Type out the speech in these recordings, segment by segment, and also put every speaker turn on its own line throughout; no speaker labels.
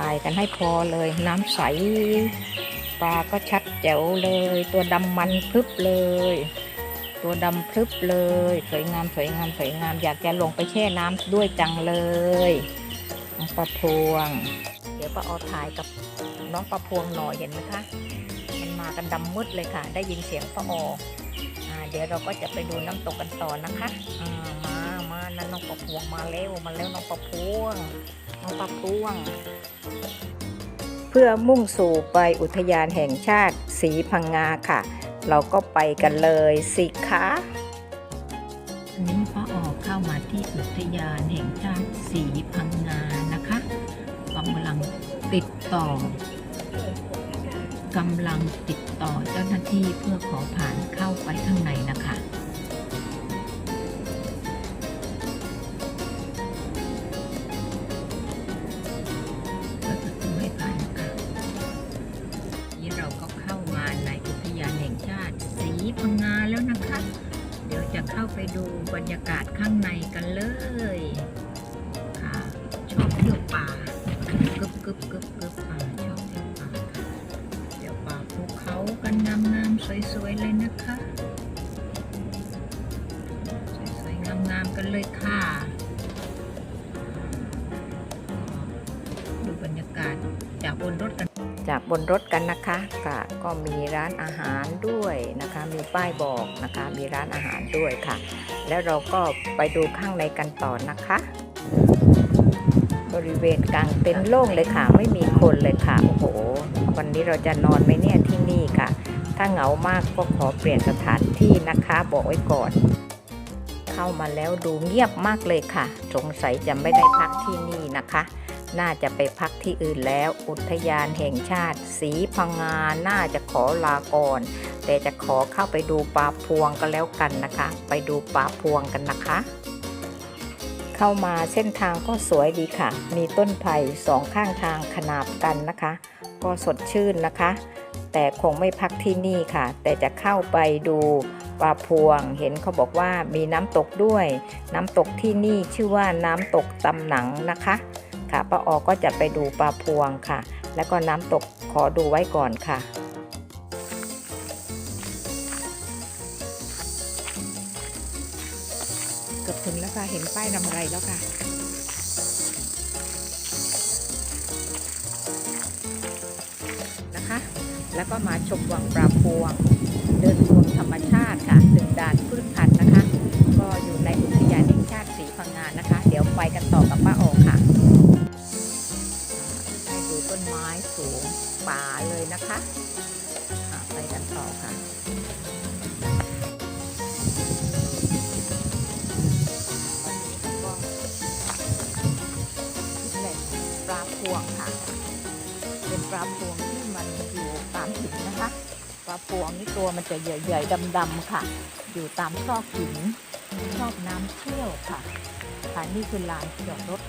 ถ่ายกันให้พอเลย น้ำใสปลาก็ชัดแจ๋วเลย ตัวดำมันพรึบเลย ตัวดำพรึบเลย สวยงามสวยงามสวยงามอยากจะลงไปแช่น้ำด้วยจังเลยน้องปลาพวง เดี๋ยวป้าออถ่ายกับน้องปลาพวงหน่อยเห็นไหมคะมันมากันดำมืดเลยค่ะ ได้ยินเสียงป้าออาเดี๋ยวเราก็จะไปดูน้ำตกกันต่อนะคะมามานั่นน้องปลาพวงมาแล้วมาแล้วน้องปลาพวง น้องปลาพวง เพื่อมุ่งสู่ไปอุทยานแห่งชาติสีพังงาค่ะ เราก็ไปกันเลยสิคะอันนี้ป้าออกเข้ามาที่อุทยานแห่งชาติสีพังงานะคะกำลังติดต่อกำลังติดต่อเจ้าหน้าที่เพื่อขอผ่านเข้าไปข้างในนะคะ รรยากาศข้างในกันเลยค่ะชอบเที่ยวป่ากึบกึบกึบกึบป่าชอบเที่ยวป่าเดี๋ยวป่าภูเขากันงามๆสวยๆเลยนะคะสวยๆงามๆกันเลยค่ะดูบรรยากาศจากบนรถกัน จากบนรถกันนะคะก็ก็มีร้านอาหารด้วยนะคะ มีป้ายบอกนะคะ มีร้านอาหารด้วยค่ะ แล้วเราก็ไปดูข้างในกันต่อนะคะ บริเวณกลางเต็นท์โล่งเลยค่ะ ไม่มีคนเลยค่ะโอ้โห วันนี้เราจะนอนไหมเนี่ยที่นี่ค่ะ ถ้าเหงามากก็ขอเปลี่ยนสถานที่นะคะบอกไว้ก่อน เข้ามาแล้วดูเงียบมากเลยค่ะ สงสัยจะไม่ได้พักที่นี่นะคะ น่าจะไปพักที่อื่นแล้ว อุทยานแห่งชาติ สีพังงาน่าจะขอลาก่อน แต่จะขอเข้าไปดูปลาพวงกันแล้วกันนะคะ ไปดูปลาพวงกันนะคะ เข้ามาเส้นทางก็สวยดีค่ะ มีต้นไผ่สองข้างทางขนาบกันนะคะ ก็สดชื่นนะคะ แต่คงไม่พักที่นี่ค่ะ แต่จะเข้าไปดูปลาพวงเห็นเขาบอกว่ามีน้ำตกด้วย น้ำตกที่นี่ชื่อว่าน้ำตกตำหนังนะคะ ค่ะป้าออก็จะไปดูปลาพวงค่ะ แล้วก็น้ำตกขอดูไว้ก่อนค่ะเกือบถึงแล้วค่ะเห็นป้ายนำไรแล้วค่ะนะคะ แล้วก็มาชมวังปลาพวง เดินชมธรรมชาติค่ะถึงด่านพืชพัน ต้นไม้สูงป่าเลยนะคะไปกันต่อค่ะปลาพวงค่ะ เป็นปลาพวงที่มันอยู่ตามหินนะคะ ปลาพวงนี่ตัวมันจะใหญ่ๆดำๆค่ะ อยู่ตามซอกหินชอบน้ำเชี่ยวค่ะค่ะนี่คือลานจอดรถ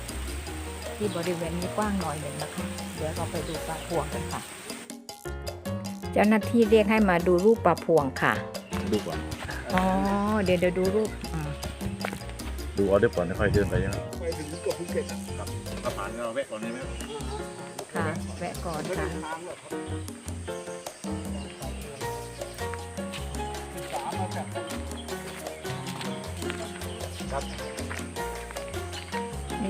ที่บริเวณนี้กว้างหน่อยหนึ่งนะคะ เดี๋ยวเราไปดูปลาพวงกันค่ะ เจ้าหน้าที่เรียกให้มาดูรูปปลาพวงค่ะ
ดูก่อน
อ๋อ เดี๋ยวเดี๋ยวดูรูปอ่า
ดูออเดอร์ก่อนแล้วค่อยเดินไปยัง
ไปถึงเกือบภูเก็ตอะ
ครับถ้าผ่านก็แวะก่อนได้ไหม
ค่ะ แวะก่อน
ไม่ได้
ค่ะ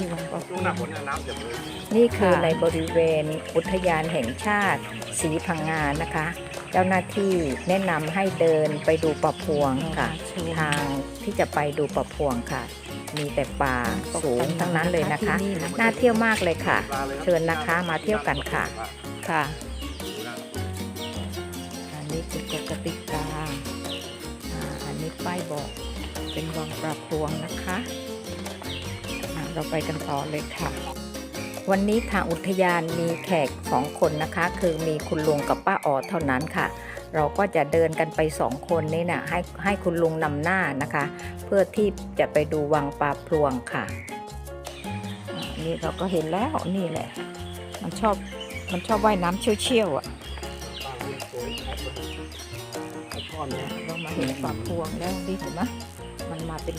นี่วังปลาพ
ช่
ว
วง
ง
หน้าฝนเนี่ยน้ำเต็มเลย
นี่คือในบริเวณอุทยานแห่งชาติสีพังงานนะคะ เจ้าหน้าที่แนะนำให้เดินไปดูปลาพวงค่ะ ทางที่จะไปดูปลาพวงค่ะ มีแต่ป่าสูงทั้งนั้นเลยนะคะ น่าเที่ยวมากเลยค่ะ เชิญนะคะมาเที่ยวกันค่ะค่ะอันนี้คือกฎกติกาอ่าอันนี้ป้ายบอกเป็นวังปลาพวงนะคะอ่า เราไปกันต่อเลยค่ะ วันนี้ทางอุทยานมีแขกสองคนนะคะ คือมีคุณลุงกับป้าออเท่านั้นค่ะ เราก็จะเดินกันไปสองคนนี่นะให้ให้คุณลุงนำหน้านะคะ เพื่อที่จะไปดูวังปลาพลวงค่ะอ่านี่เราก็เห็นแล้วนี่แหละ มันชอบมันชอบว่ายน้ำเชี่ยวๆอะ
ก้อนเนี่ย
เรามาเห็นปลาพวงแล้วดิเห็นไหมมันมาเป็น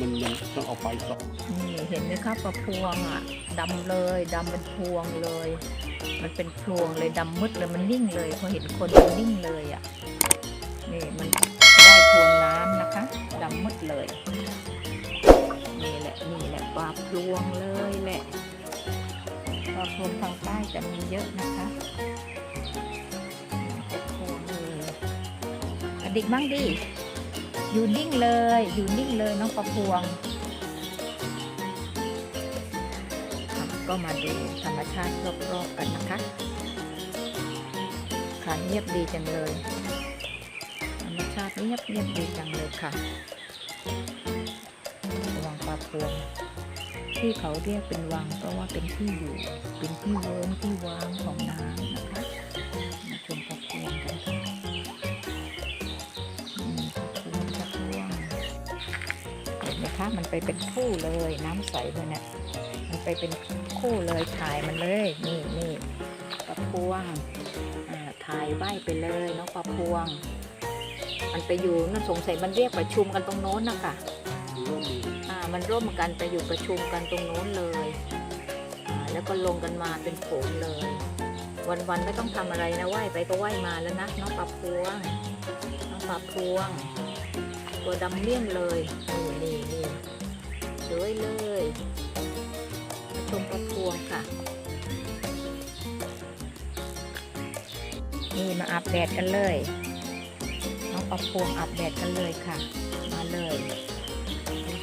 มันมันต้องเอาไฟส่อง
นี่เห็นไหมครับปลาพวงอะดำเลยดำเป็นพวงเลย มันเป็นพวงเลยดำมืดเลยมันนิ่งเลยพอเห็นคนมันนิ่งเลยอะนี่มันได้ทวนน้ำนะคะดำมืดเลยนี่แหละนี่แหละปลาพลวงเลยแหละปลาพลวงทางใต้จะมีเยอะนะคะพวงเลยกระดิกมั่งดิ อยู่นิ่งเลย อยู่นิ่งเลยน้องปลาพวงอะก็มาดูธรรมชาติรอบๆกันนะคะค่ะเงียบดีจังเลย ธรรมชาติเงียบเงียบดีจังเลยค่ะวังปลาพวงที่เขาเรียกเป็นวังเพราะว่าเป็นที่อยู่ เป็นที่เวิร์นที่วางของน้ำ มคะมันไปเป็นคู่เลยน้ำใสเลยเนี่ยมันไปเป็นคู่เลยถ่ายมันเลยนี่นี่ปลาพวงอ่าถ่ายใบไปเลยน้องปลาพวง มันไปอยู่น่าสงสัยมันเรียกประชุมกันตรงโน้นนะคะ
ร่วมมือ
อ่ามันร่วมกันไปอยู่ประชุมกันตรงโน้นเลยอ่าแล้วก็ลงกันมาเป็นโขงเลย วันๆไม่ต้องทำอะไรนะไหวไปก็ไหวมาแล้วนะน้องปลาพวงน้องปลาพวง ตัวดำเลี่ยมเลยนี่นี่นี่ สวยเลยมาชมปลาพวงค่ะ นี่มาอาบแดดกันเลยน้องปลาพวงอาบแดดกันเลยค่ะ มาเลย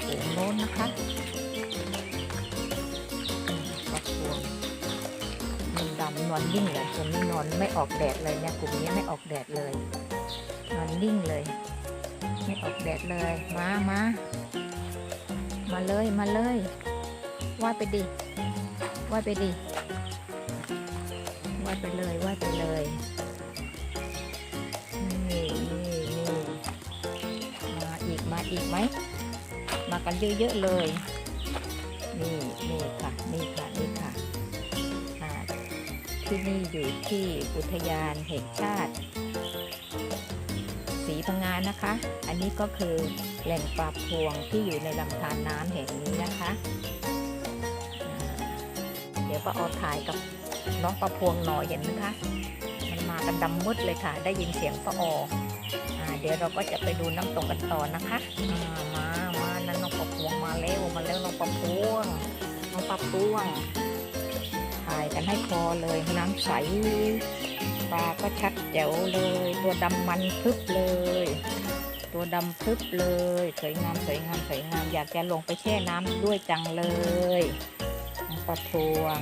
สูงโน้นนะคะปลาพวงมันดำนอนนิ่งเลยตัวนี้นอนไม่ออกแดดเลยเนี่ยกลุ่มนี้ไม่ออกแดดเลย นอนนิ่งเลย ไม่ออกแดดเลย มามา มาเลยมาเลยว่ายไปดิว่ายไปดิว่ายไปเลยว่ายไปเลยนี่นี่นี่มาอีกมาอีกไหมมากันเยอะๆเลยนี่นี่ค่ะนี่ค่ะนี่ค่ะที่นี่อยู่ที่อุทยานแห่งชาติ พังงานนะคะ อันนี้ก็คือแหล่งปลาพวงที่อยู่ในลำธารน้ำแห่งนี้นะคะ เดี๋ยวป้าออถ่ายกับน้องปลาพวงหน่อยเห็นไหมคะ มันมากันดำมืดเลยค่ะ ได้ยินเสียงป้าอออเดี๋ยวเราก็จะไปดูน้ำตกกันต่อนะคะ มา มานั่นน้องปลาพวงมาแล้วมาแล้วน้องปลาพวง น้องปลาพวง ถ่ายกันให้พอเลยน้ำใส ปลาก็ชัดแจ๋วเลย ตัวดำมันพึบเลย ตัวดำพึบเลย สวยงามสวยงามสวยงามอยากจะลงไปแช่น้ำด้วยจังเลยปลาทวง